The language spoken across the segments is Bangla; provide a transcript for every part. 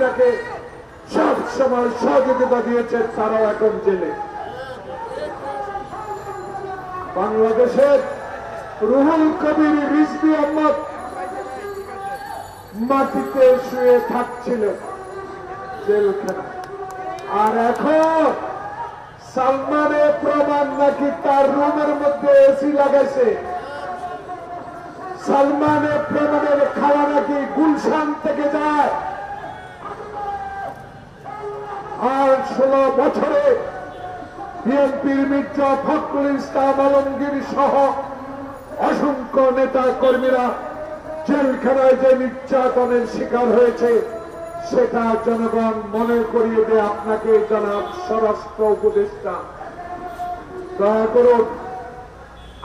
হাসিনাকে সব সময় সহযোগিতা দিয়েছে তারাও এখন জেলে। বাংলাদেশের রুহুল কবির রিজবি আহমদ মাটিতে শুয়ে থাকছিলেন জেলখানা আর এখন সালমানের প্রমাণ নাকি তার রুমের মধ্যে এসি লাগাইছে? সালমানের প্রমাণের খাওয়া নাকি গুলশান থেকে যায়? আর ষোলো বছরে বিএনপির মির্জা ফখরুল ইসলাম, আলমগীর সহ অসংখ্য নেতা কর্মীরা জেলখানায় যে নির্যাতনের শিকার হয়েছে, সেটা জনগণ মনে করিয়ে দেয় আপনাকে জনাব স্বরাষ্ট্র উপদেষ্টা। দয়া করুন,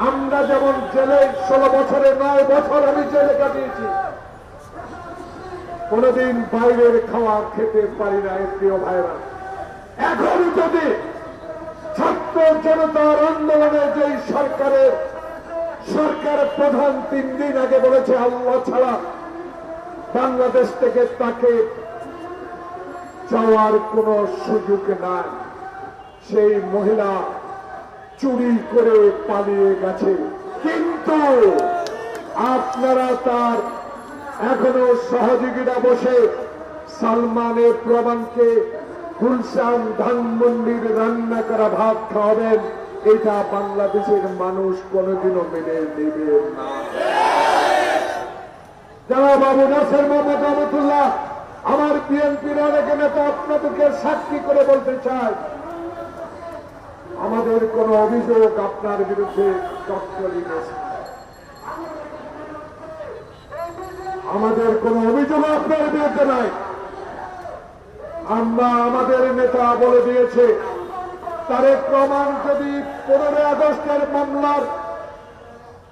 আমরা যেমন জেলে ষোলো বছরে নয় বছর আমি জেলে কাটিয়েছি কোনদিন বাইরের খাওয়া খেতে পারি না প্রিয় ভাইরা এখন যদি ছাত্র জনতার আন্দোলনে যে সরকারের সরকার প্রধান তিন দিন আগে বলেছে, আল্লাহ ছাড়া বাংলাদেশ থেকে তাকে যাওয়ার কোন সুযোগ নাই। সেই মহিলা চুরি করে পালিয়ে গেছে। কিন্তু আপনারা তার এখনও সহযোগীরা বসে সালমানের প্রমাণকে গুলশান ধানমন্ডির রান্না করা ভাত খাওয়াবেন, এটা বাংলাদেশের মানুষ কোনোদিনও মেনে নেবে না। যারা বাবু নাসের মোহাম্মদ রহমতুল্লাহ, আমার বিএনপির অনেক নেতা আপনাদেরকে সাক্ষী করে বলতে চায় আমাদের কোন অভিযোগ আপনার বিরুদ্ধে চটচলি আমাদের কোন অভিযোগ আপনার বিরুদ্ধে নাই আমরা আমাদের নেতা বলে দিয়েছে তারেক প্রমাণ যদি পনেরোই আগস্টের মামলার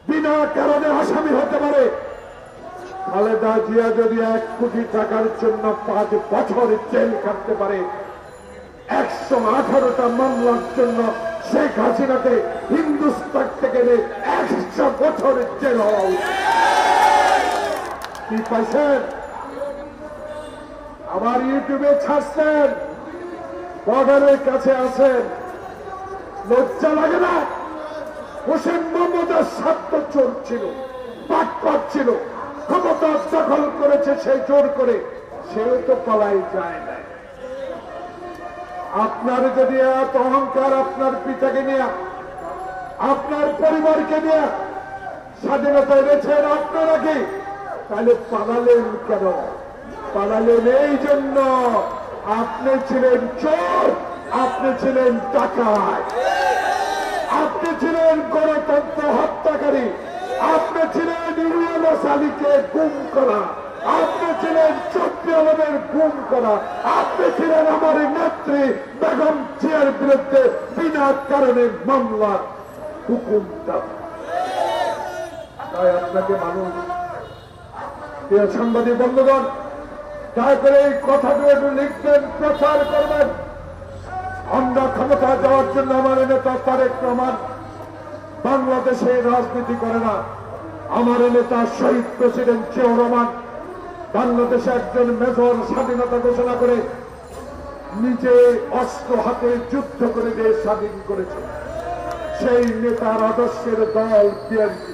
বিনা কারণে আসামি হতে পারে, খালেদা জিয়া যদি এক কোটি টাকার জন্য পাঁচ বছর জেল কাটতে পারে, একশো আঠারোটা মামলার জন্য শেখ হাসিনাকে হিন্দুস্তান থেকে একশো বছর জেল হওয়া উচিত। কি পাইছেন। আবার ইউটিউবে ছাড়ছেন। বর্ডারের কাছে আছেন। লজ্জা লাগে না? হোসেন মোহাম্মদের স্বার্থ চোর ছিল পাটপাট ছিল। ক্ষমতা দখল করেছে সে জোর করে। সেও তো পালাই যায় না আপনার যদি এত অহংকার আপনার পিতাকে নিয়ে, আপনার পরিবারকে নিয়ে স্বাধীনতা এনেছেন, আপনারা কি তাহলে পালালেন কেন? পালালেন এই জন্য আপনি ছিলেন চোর, আপনি ছিলেন টাকায় আপনি ছিলেন গণতন্ত্র হত্যাকারী। আপনি ছিলেন ইউএনএস আলীকে গুম করা। আপনি ছিলেন চক্রী আলমের গুম করা। আপনি ছিলেন আমার নেত্রী বেগম চেয়ার বিরুদ্ধে বিনা কারণে মামলার হুকুমটা। তাই আপনাকে মানুষ সাংবাদিক বন্ধুগণ, দয়া করে এই কথাগুলো একটু লিখবেন, প্রচার করবেন। আমরা ক্ষমতা যাওয়ার জন্য আমার নেতা তারেক রহমান বাংলাদেশে রাজনীতি করে না। আমার নেতা শহীদ প্রেসিডেন্ট জিয়াউর রহমান বাংলাদেশে একজন মেজর স্বাধীনতা ঘোষণা করে নিজে অস্ত্র হাতে যুদ্ধ করে দেশ স্বাধীন করেছে। সেই নেতার আদর্শের দল বিএনপি।